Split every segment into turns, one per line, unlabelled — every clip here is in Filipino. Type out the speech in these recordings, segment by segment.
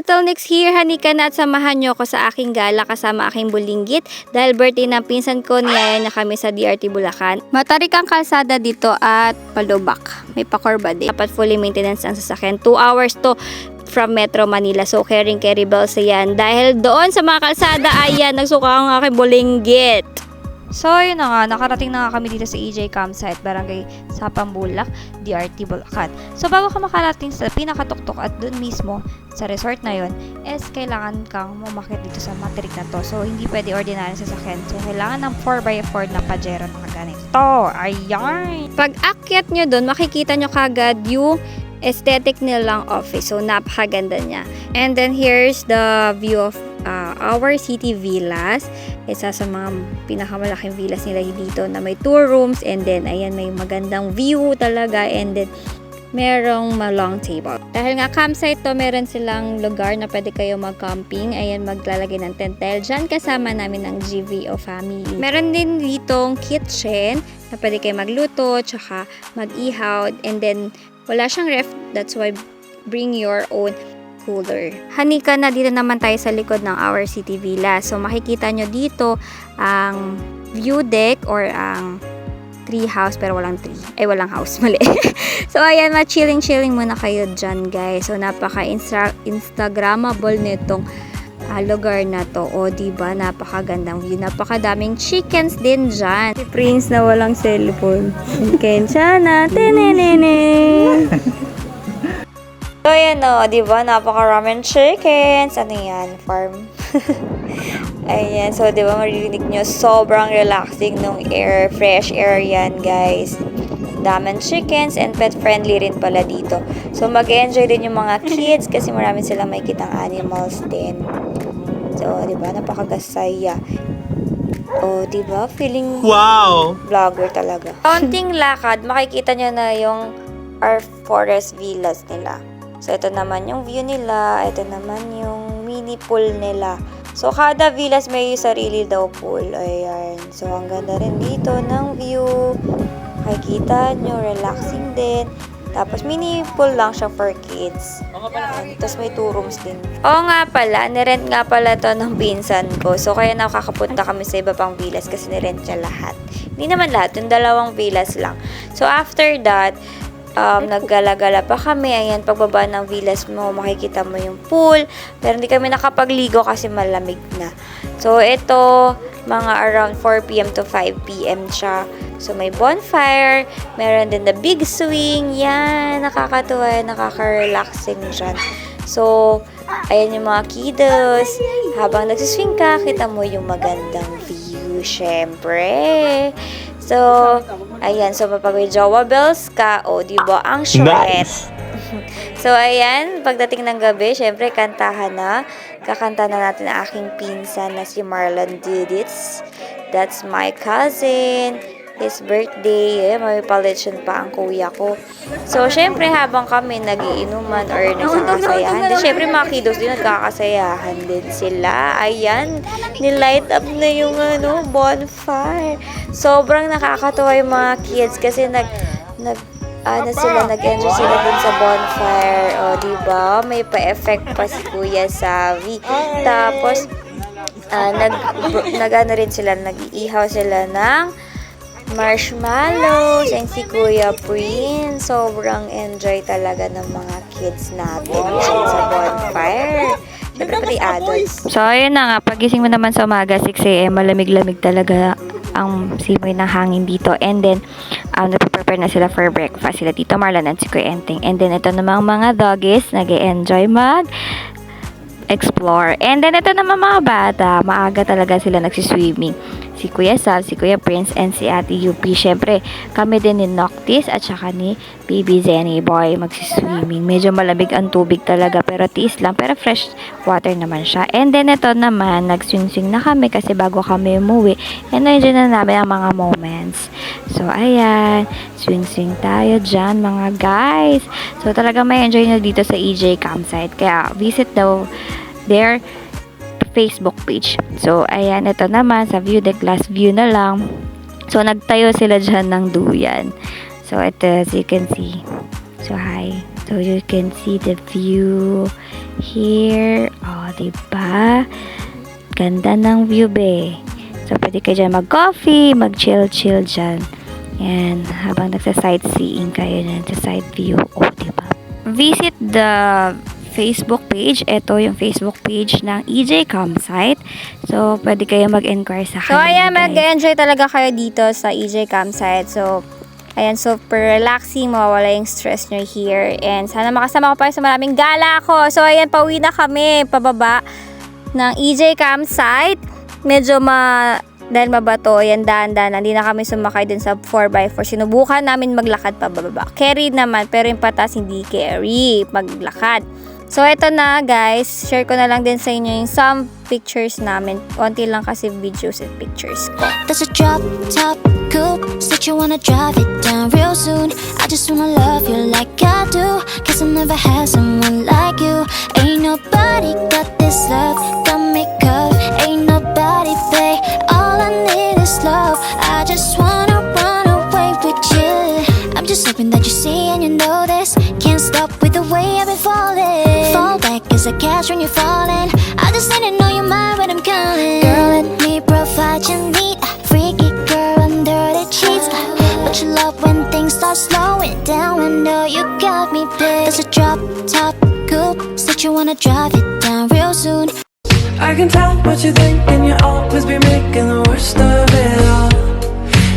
Little Nix here, hanika na at samahan nyo ako sa aking gala kasama aking bulinggit dahil birthday ng pinsan ko, niyaya niya kami sa DRT Bulacan. Matarik ang kalsada dito at palubak. May pakorba din. Dapat fully maintenance ang sasakyan. 2 hours to from Metro Manila. So, caring carry bells yan. Dahil doon sa mga kalsada, ayan, nagsuka ang aking bulinggit. So, yun na nga, nakarating na nga kami dito sa EJ Campsite, Barangay Sapang Bulak, DRT Bulacan. So, bago ka makarating sa pinakatuktok at dun mismo sa resort na yun, is kailangan kang mumakit dito sa materik na to. So, hindi pwede ordinary sasakyan. So, kailangan ng 4x4 na Pajero na kaganito. Ayan! Pag akyat nyo dun, makikita nyo kagad yung aesthetic nilang office. So, napakaganda niya. And then, here's the view of uh, our city villas. Isa sa mga pinakamalaking villas nila dito na may two rooms and then, ayan, may magandang view talaga and then, merong malong table. Dahil nga campsite to, meron silang lugar na pwede kayo mag-camping. Ayan, maglalagay ng tent dahil dyan kasama namin ng GVO family. Meron din ditong kitchen na pwede kayo magluto, tsaka mag-ihaw, and then wala siyang ref, that's why bring your own cooler. Hanika na dito naman tayo sa likod ng Our City Villa. So makikita nyo dito ang view deck or ang tree house pero walang tree. Ay, walang house. Mali. so, ayan, ma-chilling-chilling muna kayo dyan, guys. So, napaka-instagrammable nitong ah, lugar na to. O, diba? Napakagandang view. Napakadaming chickens din dyan. Si Prince na walang cellphone. Kenchana. Tenenene. So, ayan o, di ba? Napaka-ramen chickens. Ano yan? Farm. ayan. So, di ba maririnig nyo, sobrang relaxing nung air. Fresh air yan, guys. Daman chickens and pet friendly rin pala dito. So, mag-enjoy din yung mga kids kasi marami silang may kitang animals din. So, di ba? Napakagasaya. Oh, di ba? Feeling
Wow!
vlogger talaga. Kaunting lakad, makikita nyo na yung our forest villas nila. So, ito naman yung view nila. Ito naman yung mini pool nila. So, kada villas may sarili daw pool. Ayan. So, ang ganda rin dito ng view. Makikita nyo, relaxing din. Tapos, mini pool lang siya for kids. Tapos, may two rooms din. Oo nga pala, nirent nga pala to ng pinsan ko. So, kaya nakakapunta kami sa iba pang villas kasi nirent niya lahat. Hindi naman lahat, yung dalawang villas lang. So, after that, um, naggala-gala pa kami. Ayan, pagbaba ng villas mo, makikita mo yung pool. Pero hindi kami nakapagligo kasi malamig na. So, ito, mga around 4pm to 5pm siya. So, may bonfire. Meron din the big swing. Yan, nakakatuwa. Nakaka-relaxing dyan. So, ayan yung mga kiddos. Habang nagsiswing ka, kita mo yung magandang view, syempre. So, ayan. So, kapag may jowa bells ka, o, di ba, ang short. So, ayan, pagdating ng gabi, syempre, kantahan na. Kakanta na natin ang aking pinsan na si Marlon Didits. That's my cousin. His birthday. Eh, may paletsyon pa ang kuya ko. So, syempre, habang kami nagiinuman or nagkakasayahan, di syempre, mga kiddos din nagkakasayahan din sila. Ayan, nilight up na yung ano, bonfire. Sobrang nakakatuwa yung mga kids kasi nag, nag, ano sila, nag-enjoy sila dun sa bonfire. O, di ba? May pa-effect pa si Kuya Savi. Tapos, ah, nag, nag, ano rin sila, nag-iihaw sila ng marshmallows and si Kuya Prince. Sobrang enjoy talaga ng mga kids natin dyan sa bonfire. Siyempre pati adults. So, ayun na nga. Pagising mo naman sa umaga, 6 a.m., malamig-lamig talaga ang simoy ng hangin dito. And then, um, nagpe-prepare na sila for breakfast. Sila Tito Marlon at si Kuya Enteng. And then, ito namang mga doggies, nag enjoy mag explore. And then, ito naman mga bata, maaga talaga sila nagsiswimming. Si Kuya Sal, si Kuya Prince, and si Ate UP. Siyempre, kami din ni Noctis at saka ni Baby Zenny Boy magsiswimming. Medyo malamig ang tubig talaga, pero tiis lang. Pero fresh water naman siya. And then, ito naman, nagswing-swing na kami kasi bago kami umuwi. And enjoy na namin ang mga moments. So, ayan. Swing-swing tayo dyan, mga guys. So, talaga may enjoy nyo dito sa EJ Campsite. Kaya, visit daw their Facebook page. So, ayan, ito naman, sa view deck, last view na lang. So, nagtayo sila dyan ng duyan. So, ito, as you can see. So, hi. So, you can see the view. Here. Oh, diba? Ganda ng view, be. So, pwede kayo dyan mag-coffee, mag-chill-chill dyan. Yan, habang nagsa-sightseeing kayo dyan sa side view. Oh, diba? Visit the Facebook page. Ito yung Facebook page ng EJ Campsite. So, pwede kayo mag-inquire sa
So,
kanila,
ayan,
guys.
mag-enjoy talaga kayo dito sa EJ Campsite. So, ayan, super relaxing, mawawala yung stress nyo here. And sana makasama ko pa sa maraming gala ko. So, ayan, pauwi na kami, pababa ng EJ Campsite. Medyo ma... Dahil mabato, ayan, daan-daan. Hindi na kami sumakay din sa 4x4. Sinubukan namin maglakad pababa. Carry naman, pero yung patas hindi carry. Maglakad. So, eto na guys. Share ko na lang din sa inyo yung some pictures namin. Konti lang kasi videos at pictures.
There's a drop top coupe. Said you wanna drive it down real soon. I just wanna love you like I do. Cause I never had someone like you. Ain't nobody got this love. Got me cuffed. Ain't nobody pay. All I need is love. I just wanna run away with you. I'm just hoping that you see and you know this. Fall back as I catch when you're falling. I just need to know you're mine when I'm calling. Girl, let me provide you need. Freaky girl under the sheets. But you love when things start slowing down. I know you got me big. There's a drop top coupe. Said you wanna drive it down real soon.
I can tell what you think, and you always be making the worst of it all.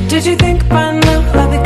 Did you think by now I'd be